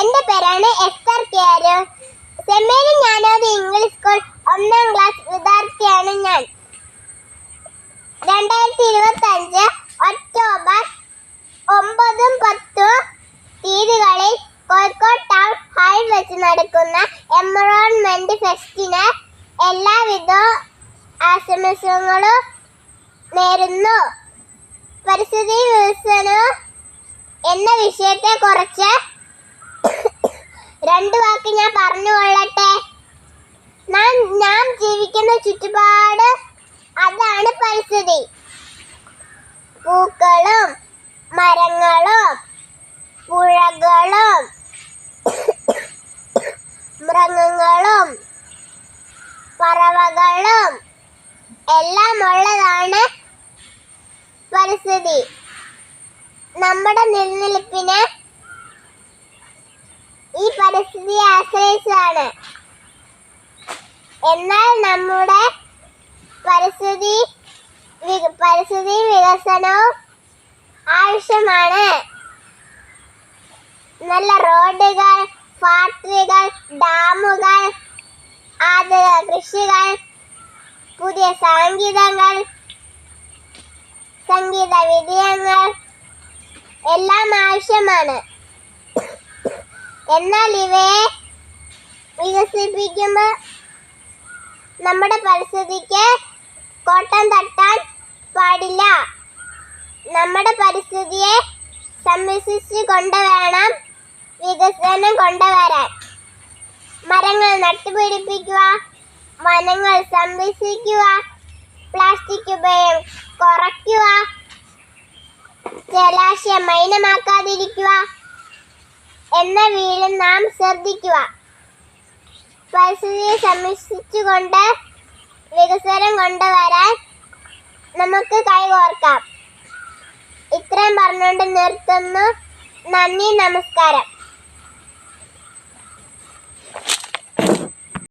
എന്റെ പേരാണ് എസ്തർ കെയർ സെമ്മേരി ഞാനത് ഇംഗ്ലീഷ് സ്കൂൾ ഒന്നാം ക്ലാസ് വിദ്യാർത്ഥിയാണ് ഞാൻ. രണ്ടായിരത്തി ഇരുപത്തി അഞ്ച് ഒക്ടോബർ ഒമ്പതും പത്തും തീയതികളിൽ കോഴിക്കോട് ടൗൺ ഹാളിൽ വെച്ച് നടക്കുന്ന എൻവറോൺമെന്റ് ഫെസ്റ്റിന് എല്ലാവിധ ആശംസകളും നേരുന്നു. പരിസ്ഥിതി വികസനം എന്ന വിഷയത്തെ കുറിച്ച് രണ്ട് വാക്ക് ഞാൻ പറഞ്ഞു കൊള്ളട്ടെ. നാം ജീവിക്കുന്ന ചുറ്റുപാട് അതാണ് പരിസ്ഥിതി. പൂക്കളും മരങ്ങളും പുഴകളും മൃഗങ്ങളും പറവകളും എല്ലാം ഉള്ളതാണ് പരിസ്ഥിതി. നമ്മുടെ നിലനിൽപ്പിന് പരിസ്ഥിതിയെ ആശ്രയിച്ചാണ്. എന്നാൽ നമ്മുടെ പരിസ്ഥിതി പരിസ്ഥിതി വികസനവും ആവശ്യമാണ്. നല്ല റോഡുകൾ ഫാക്ടറികൾ ഡാമുകൾ ആധുനിക കൃഷികൾ പുതിയ സംഗീതങ്ങൾ സംഗീത വിജയങ്ങൾ എല്ലാം ആവശ്യമാണ്. എന്നാൽ ഇവയെ വികസിപ്പിക്കുമ്പോൾ നമ്മുടെ പരിസ്ഥിതിക്ക് കോട്ടം തട്ടാൻ പാടില്ല. നമ്മുടെ പരിസ്ഥിതിയെ സംരക്ഷിച്ചു കൊണ്ടുവേണം വികസനം കൊണ്ടുവരാൻ. മരങ്ങൾ നട്ടുപിടിപ്പിക്കുക വനങ്ങൾ സംരക്ഷിക്കുക പ്ലാസ്റ്റിക് ഉപയോഗം കുറയ്ക്കുക ജലാശയം മലിനമാക്കാതിരിക്കുക എന്ന വീഴും നാം ശ്രദ്ധിക്കുക. പരിസ്ഥിതിയെ സംരക്ഷിച്ചുകൊണ്ട് വികസനം കൊണ്ടുവരാൻ നമുക്ക് കൈകോർക്കാം. ഇത്രയും പറഞ്ഞുകൊണ്ട് നിർത്തുന്നു. നന്ദി നമസ്കാരം.